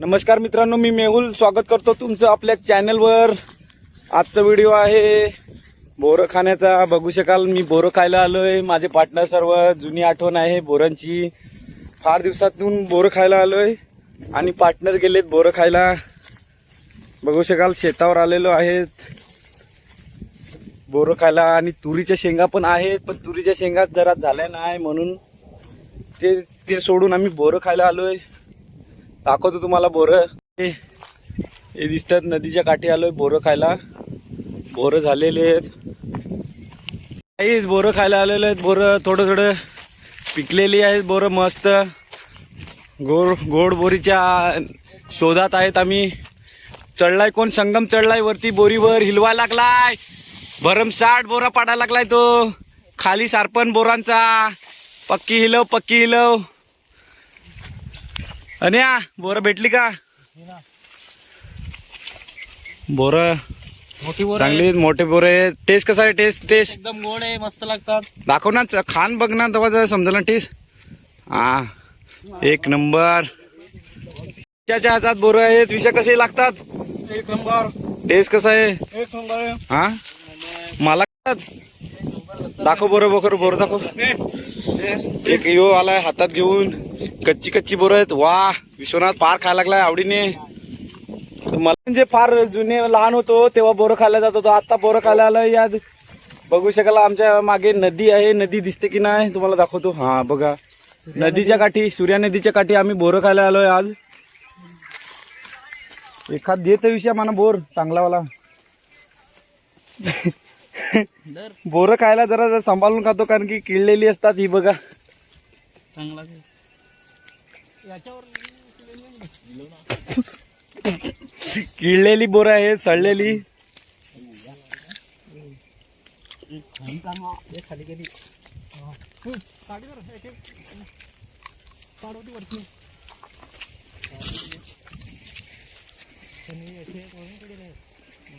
नमस्कार मित्रांनो मी मेहुल. स्वागत करतो तुमचं आपल्या चॅनलवर. आजचा व्हिडिओ आहे बोरं खाण्याचा. बघू शकाल मी बोरं खायला आलो आहे माझे पार्टनर सर्व जुनी आठवण आहे बोरांची. फार दिवसातून बोरं खायला आलो आहे आणि पार्टनर गेलेत बोरं खायला. बघू शकाल शेतावर आलेलो आहेत. बोरं खायला आणि तुरीच्या शेंगा पण आहेत पण तुरीच्या शेंगा जरा झाल्या नाही म्हणून ते ते सोडून आम्ही बोरं खायला आलो आहे दाखवतो तुम्हाला बोरं. हे दिसतात नदीच्या काठी आलोय बोरं खायला. बोरं झालेले आहेत. काहीच बोरं खायला आलेले आहेत. बोरं थोडं थोडं पिकलेली आहेत. बोरं मस्त गोड गोड बोरीच्या शोधात आहेत आम्ही. चढलाय कोण? संगम चढलाय वरती बोरीवर. हिलवाय लागलाय. भरमसाठ बोरा पाडायला लागलाय तो. खाली सारपण बोरांचा. पक्की हिलव पक्की हिलव. अन्या बोरं भेटली का? बोरं मोठी बोर चांगली मोठे बोरं आहेत. टेस्ट कसा आहे? टेस्ट टेस्ट एकदम गोड आहे मस्त लागतात. दाखव ना खान बघ ना तेव्हा जरा समजेल ना टेस्ट हा. एक नंबर. त्याच्या हातात बोरं आहेत? विषय कसे लागतात? एक नंबर. टेस्ट कसा आहे? एक नंबर हा? मला दाखव बोरं बोकर बोरं दाखव. एक यो आलाय हातात घेऊन. कच्ची कच्ची बोरं आहेत. वा विश्वनाथ फार खायला लागलाय आवडीने. मला म्हणजे फार जुने लहान होतो तेव्हा बोरं खायला जात होतो. आता बोरं खायला आलं या बघू शकाल आमच्या मागे नदी आहे. नदी दिसते की नाही? तुम्हाला दाखवतो. हा बघा. नदीच्या काठी सूर्या नदीच्या काठी आम्ही बोरं खायला आलोय आज. एखाद देत विषय मला बोर. चांगलावाला बोरं खायला जरा जरा सांभाळून खातो कारण की किळलेली असतात ही बघा. चांगला किळलेली बोरं आहेत सडलेली.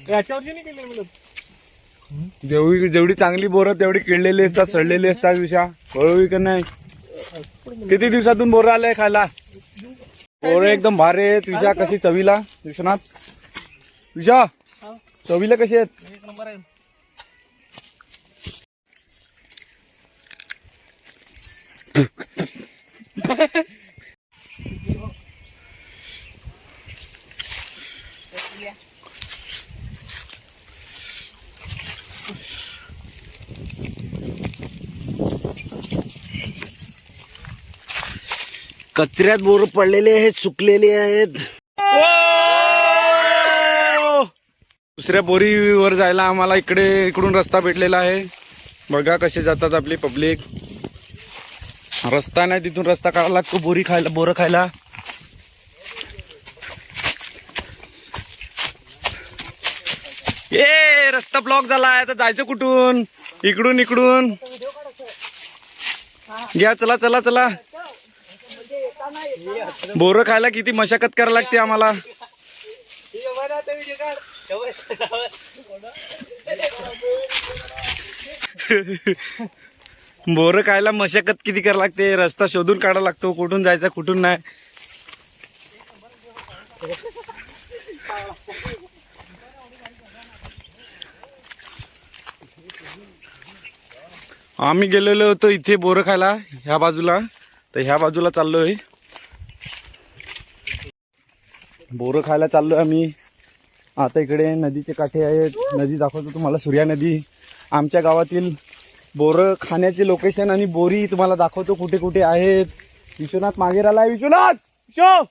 याच्यावरची नाही केली जेवढी जेवढी चांगली बोरं तेवढी किळलेली असतात सडलेली असतात विषा हळूही का नाही? किती दिवसातून बोरं आलंय खायला? बोरं एकदम भारी आहेत. विषा कशी चवीला? विश्वनाथ? विषा चवीला कशी आहेत? कचऱ्यात बोर पडलेले आहेत सुकलेले आहेत. दुसऱ्या बोरीवर जायला आम्हाला इकडे इकडून रस्ता भेटलेला आहे. बघा कसे जातात आपली पब्लिक. रस्ता नाही तिथून रस्ता काढावा लागतो बोरी खायला बोरं खायला. ए रस्ता ब्लॉक झाला आहे तर जायचं कुठून? इकडून इकडून. घ्या चला चला चला. बोरं खायला किती मशागत करायला लागते आम्हाला. बोरं खायला मशागत किती करायला लागते? रस्ता शोधून काढायला लागतो. कुठून जायचा कुठून नाही. आम्ही गेलेलो होतो इथे बोरं खायला ह्या बाजूला. तर ह्या बाजूला चाललोय. बोरं खायला चाललो आम्ही. आता इकडे नदीचे काठे आहेत. नदी दाखवतो तुम्हाला सूर्या नदी. आमच्या गावातील बोरं खाण्याचे लोकेशन आणि बोरी तुम्हाला दाखवतो कुठे कुठे आहेत. विश्वनाथ मागे राहिला आहे विश्वनाथ! विश्व!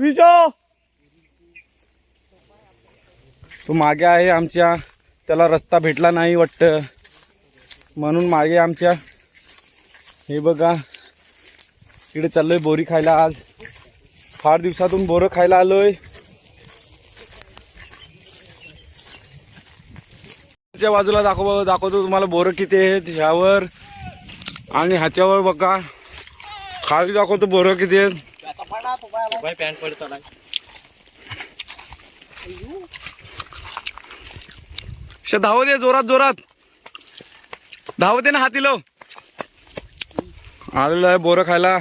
विश्व! तो मागे आहे आमच्या. त्याला रस्ता भेटला नाही वाटतं. म्हणून मागे आमच्या. हे बघा. इकडे चाललोय बोरी खायला आज. फार दिवसातून बोरं खायला आलोय. च्या बाजूला दाखव दाखवतो तुम्हाला बोरं किती आहेत ह्यावर. आणि ह्याच्यावर बघा. खाली दाखवतो बोरं किती आहेत. धाव दे जोरात जोरात. धाव दे ना हातीलो. आलेलो आहे बोरं खायला.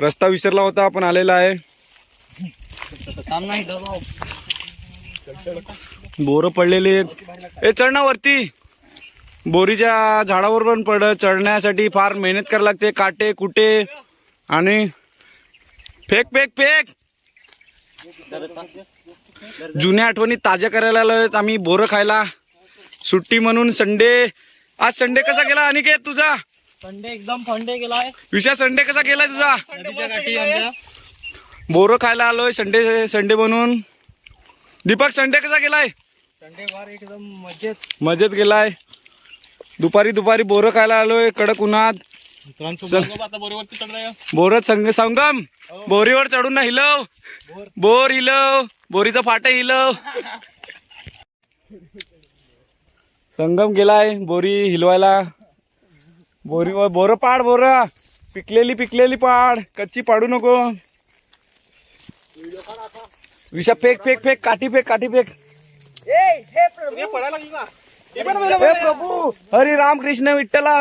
रस्ता विसरला होता पण आलेला आहे. काम नाही. बोरं पडलेली आहेत. ए चढ ना वरती. बोरीच्या झाडावर पण पड चढण्यासाठी फार मेहनत करावी लागते. काटे कुटे आणि फेक फेक फेक. जुन्या आठवणी ताज्या करायला आलोय आम्ही बोरं खायला. सुट्टी म्हणून संडे. आज संडे कसा गेला अनिकेत तुझा? संडे एकदम फंडे गेलाय विषय संडे कसा गेला तुझा? बोरं खायला आलोय संडे संडे म्हणून दीपक संडे कसा गेलाय? संडे वार एकदम मजेत. मजेत गेलाय. दुपारी दुपारी बोरं खायला आलोय कडक उन्हात. बोरत संग संगम. बोरीवर चढून ना हिलव. बोर. हिलव. बोरीचं फाट हिलव. संगम गेलाय बोरी हिलवायला. बोरीवर बोर पाड बोर. पिकलेली पिकलेली पाड. कच्ची पाडू नको. विषा फेक फेक फेक काठी फेक काठी फेक. पडायला लागली ना हे प्रभू हरी राम कृष्ण विठ्ठला.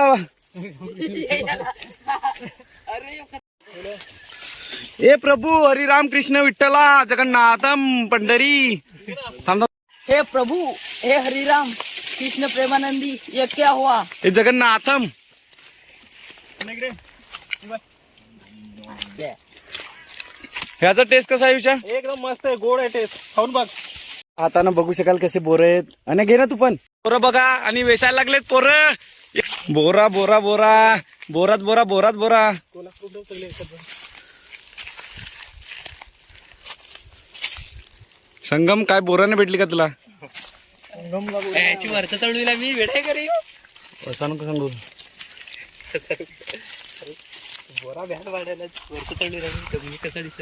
हे प्रभू हरी राम कृष्ण विठ्ठला जगन्नाथम पंढरी. हे प्रभु हे हरिराम कृष्ण प्रेमानंदी ये क्या हुआ. हे जगन्नाथम. ह्याचा टेस्ट कसा आहे विषय एकदम मस्त आहे गोड आहे टेस्ट खाऊन बघ. आता बघू शकाल कसे बोर आहेत. आणि घे ना तू पण. पोरं बघा आणि वेचायला लागलेत पोरं. बोरा बोरा बोरा. बोरात बोरा बोरात बोरा. संगम काय बोराने भेटली का तुला? याची वरचं चढवीला मी करी नको सांगू. बोरा भ्याट वाढायला वरचं चढवीला मी. मी कसा दिसत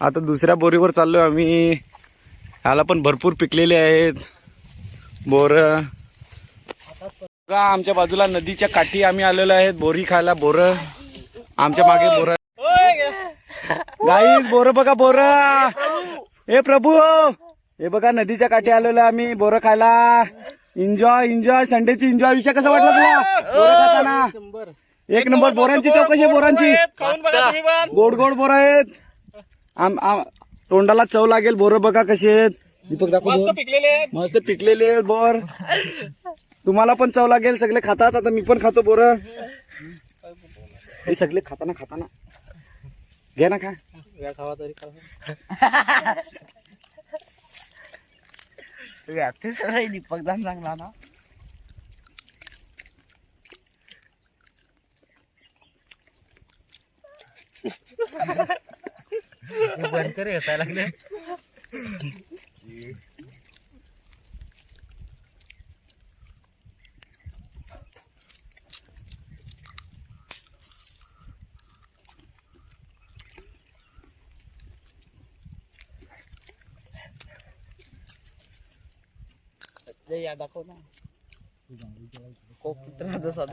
आता दुसऱ्या बोरीवर चाललो आम्ही. ह्याला पण भरपूर पिकलेले आहेत. बोर. बघा आमच्या बाजूला नदीच्या काठी आम्ही आलेलो आहेत. बोरी खायला बोर. आमच्या मागे बोर. गाईस बोर बघा बोर. हे प्रभू. हे बघा नदीच्या काठी आलेलो आम्ही. बोर खायला. एन्जॉय एन्जॉय संडेची एन्जॉय विषय कसा वाटला तुला? एक नंबर बोरांची चौकशी आहे, बोरांची. गोड गोड बोर आहेत आम आम- तोंडाला चव लागेल बोर बघा कसे आहेत. दीपक दाखव मस्त बोर. पिकलेले आहेत. मस्त पिकलेले आहेत बोर. तुम्हाला पण चव लागेल सगळे खातात. आता मी पण खातो बोर. हे सगळे खाताना खाताना. घे ना खा. या खावा तरी खावा दीपक दान चांगला ना. बंद कर हसायला लागले. या दाखव ना. खूप जसा